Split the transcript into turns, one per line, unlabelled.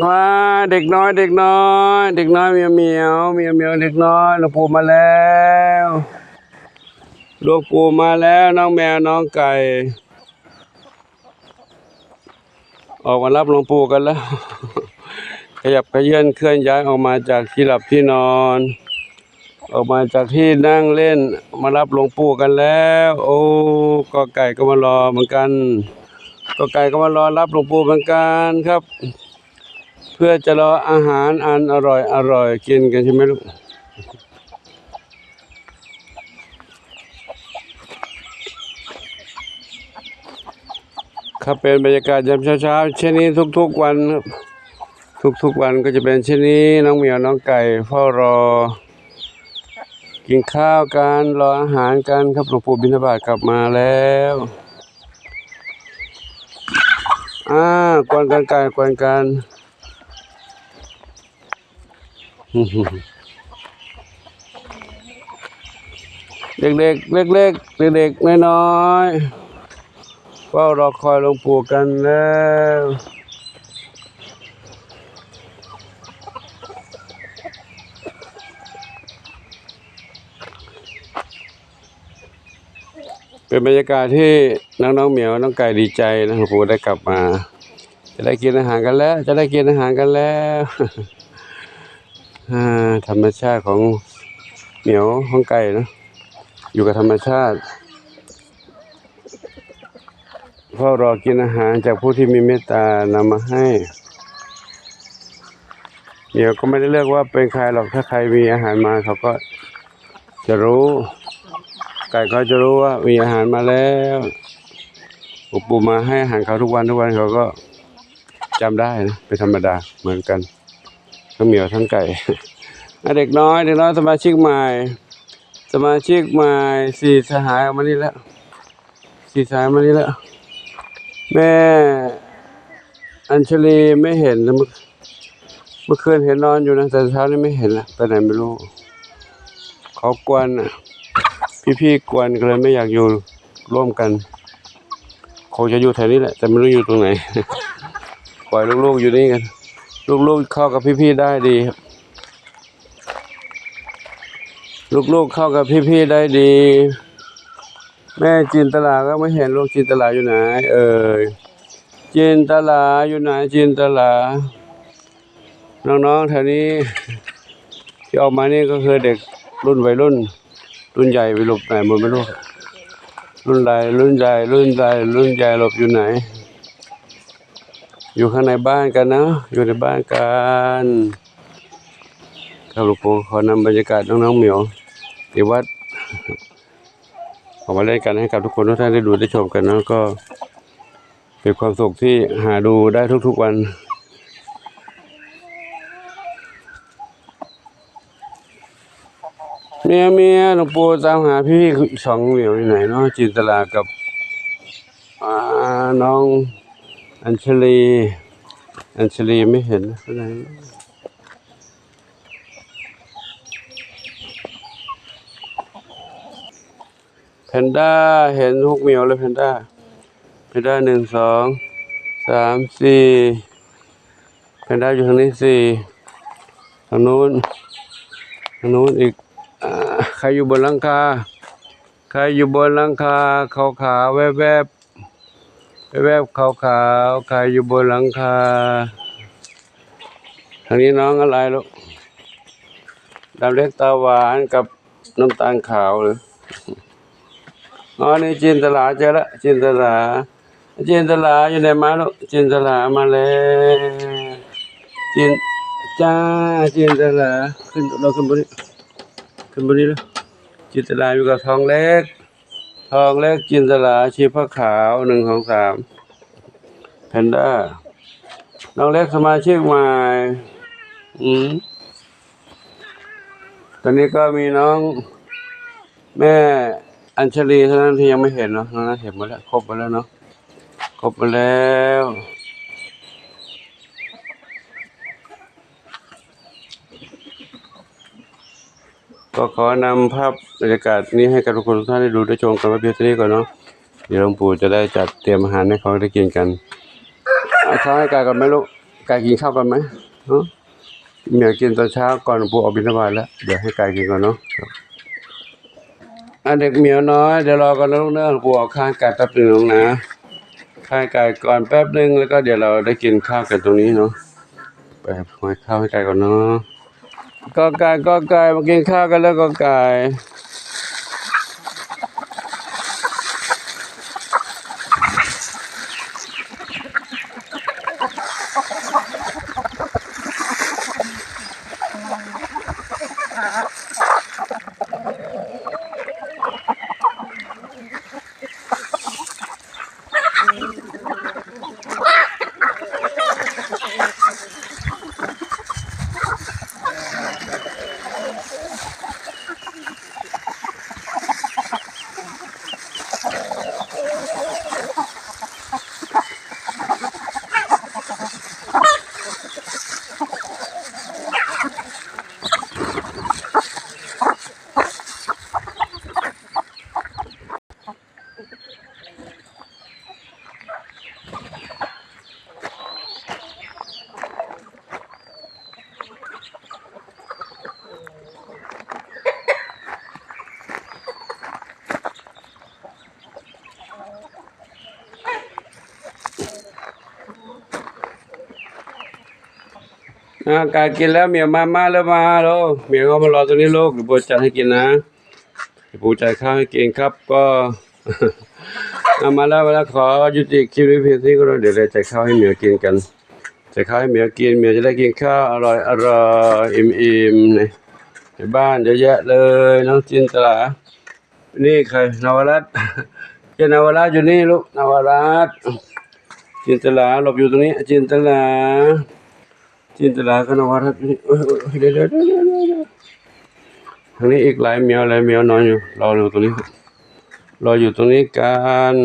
ว้าเด็กน้อย เด็กน้อย เด็กน้อยเมียวเมียวเมียวเมียวเด็กน้อยหลวงปู่มาแล้วหลวงปู่มาแล้วน้องแมวน้องไก่ ออกมารับหลวงปู่กันแล้ว ขยับขยื่นเคลื่อนย้ายออกมาจากที่หลับที่นอน ออกมาจากที่นั่งเล่นมารับหลวงปู่กันแล้ว โอ้ก็ไก่ก็มารอเหมือนกัน ก็ไก่ก็มารอรับหลวงปู่เหมือนกันครับ เพื่อจะรออาหารอันอร่อยอร่อยกินกันใช่ไหมลูกครับเป็นบรรยากาศยามเช้าๆเช่นนี้ทุกๆวันครับทุกๆวันก็จะเป็นเช่นนี้น้องเหมียวน้องไก่เฝ้ารอ กินข้าวกันรออาหารกันครับหลวงปู่บิณฑบาตกลับมาแล้วอ่ากวนกันไก่กวนกัน เด็กๆ เล็กๆ เด็กๆ น้อยๆเฝ้ารอคอยหลวงปู่กันแล้วเป็นบรรยากาศที่น้องๆเหมียวน้องไก่ดีใจนะหลวงปู่ได้กลับมา จะได้กินอาหารกันแล้ว จะได้กินอาหารกันแล้ว ธรรมชาติของเหมียวของไก่เนอะอยู่กับธรรมชาติเฝ้ารอกินอาหารจากผู้ที่มีเมตตานำมาให้เหมียวก็ไม่ได้เลือกว่าเป็นใครหรอกถ้าใครมีอาหารมาเขาก็จะรู้ ไก่ก็จะรู้ว่ามีอาหารมาแล้วปู่ปู่มาให้อาหารเขาทุกวันทุกวันเขาก็จำได้นะเป็นธรรมดาเหมือนกัน ทั้งเหมียวทั้งไก่เด็กน้อยเด็กน้อยสมาชิกใหม่ สมาชิกใหม่สี่สหายออกมานี่แล้วสี่สหายมานี่แล้วแม่ อัญชลีไม่เห็นเมื่อเมื่อคืนเห็นนอนอยู่นะแต่เช้านี้ไม่เห็นละไปไหนไม่รู้เขากวนอะพี่ๆกวนก็เลยไม่อยากอยู่ร่วมกันคงจะอยู่แถวนี้แหละแต่ไม่รู้อยู่ตรงไหน ปล่อยลูกๆอยู่นี่กัน ลูกๆเข้ากับพี่ๆได้ดีครับลูกๆเข้ากับพี่ๆได้ดี แม่จินตลาก็ไม่เห็นลูกจินตลาอยู่ไหน เอ่ยจินตลาอยู่ไหนจินตลา น้องๆแถวนี้ ที่ออกมานี่ก็คือเด็กรุ่นวัยรุ่น รุ่นใหญ่ไปหลบไหนหมดไม่รู้รุ่นใหญ่รุ่นใหญ่รุ่นใหญ่รุ่นใหญ่หลบอยู่ไหน อยู่ข้างในบ้านกันนะ อยู่ในบ้านกันครับหลวงปู่ขอนำบรรยากาศน้องๆเหมียวที่วัดออกมาเล่นกันให้กับทุกคนทุกท่านได้ดูได้ชมกันนะก็เป็นความสุขที่หาดูได้ทุกๆวันเมียเมียหลวงปู่ตามหาพี่สองเหมียวอยู่ไหนเนาะจินตลากับน้อง อัญชลีอัญชลีไม่เห็นนะไหนแพนด้าเห็นหกเหมียวเลยแพนด้าแพนด้าหนึ่งสองสามสี่แพนด้าอยู่ทางนี้สี่ทางนู้นทางนู้นอีกอใครอยู่บนหลังคาใครอยู่บนหลังคาขาวขาวแวบ แวบๆแวขาวๆใครอยู่บนหลังคา ทางนี้น้องอะไรลูกดำเล็กตาหวานกับน้ำตาลขาวหรืออ๋อนี่จินตลาเจอละจินตลาจินตลาอยู่ไหนมาลูกจินตลามาแล้วจินจ้าจินตลาขึ้นเราขึ้นบนนี้ขึ้นบนนี้แล้วจินตลาอยู่กับทองเล็ก ทองเล็กจินสลาชีพขาวหนึ่งของสามแพนด้าน้องเล็กสมาชิกใหม่อืมตอนนี้ก็มีน้องแม่อัญชลีเท่านั้นที่ยังไม่เห็นเนาะน้องนั้เห็นมาแล้ว ครบมาแล้วเนาะ ครบมาแล้ว ก็ขอนำภาพบรรยากาศนี้ให้กับทุกคนทุกท่านได้ดูได้ชมกันไว้เพียงเท่านี้ก่อนเนาะเดี๋ยวหลวงปู่จะได้จัดเตรียมอาหารให้เขาได้กินกันเอาข้าวให้กายก่อนไหมลูกไก่กินข้าวกันไหมเนาะเมียกินตอนเช้าก่อนหลวงปู่ออกบิณฑบาตแล้วเดี๋ยวให้ไก่กินก่อนเนาะครับอะเด็กเหมียวน้อยเดี๋ยวรอกันนะลูกเนอะหลวงปู่เอาข้างไก่แป๊บหนึงน้องนะข้างไก่ก่อนแป๊บหนึงแล้วก็เดี๋ยวเราได้กินข้าวกันตรงนี้เนาะไปหอยข้าวให้ไก่ก่อนเนาะ ก็ไก่ก็ไก่มากินข้าวกันแล้วก็ไก่ อ่าไก่กินแล้วเมียมามาแล้วมาแล้วเมียวก็มารอตรงนี้ลูกเดี๋ยวปู่จัดให้กินนะเดี๋ยวปู่จ่ายข้าวให้กินครับก็เอามาแล้วมาแล้วขอยุติคลิปนี้เพียงเท่านี้ก็เดี๋ยวเราจ่ายข้าวให้เมียกินกันจ่ายข้าวให้เมียกินเมียจะได้กินข้าวอร่อยอร่อยอิ่มอิ่มๆในในบ้านเยอะแยะเลยน้องจินตลานี่ใครนวรัตเจ้านวรัตอยู่นี่ลูกนวรัตจินตลาหลบอยู่ตรงนี้จินตลา จินตลาคณวัฒน์นี่เอ้ยเอ้ยเดี๋ยวเดี๋ยวเดี๋ยวเดี๋ยวเดี๋ยวทางนี้อีกหลายแมวหลายแมวนอนอยู่รออยู่ตรงนี้รออยู่ตรงนี้กัน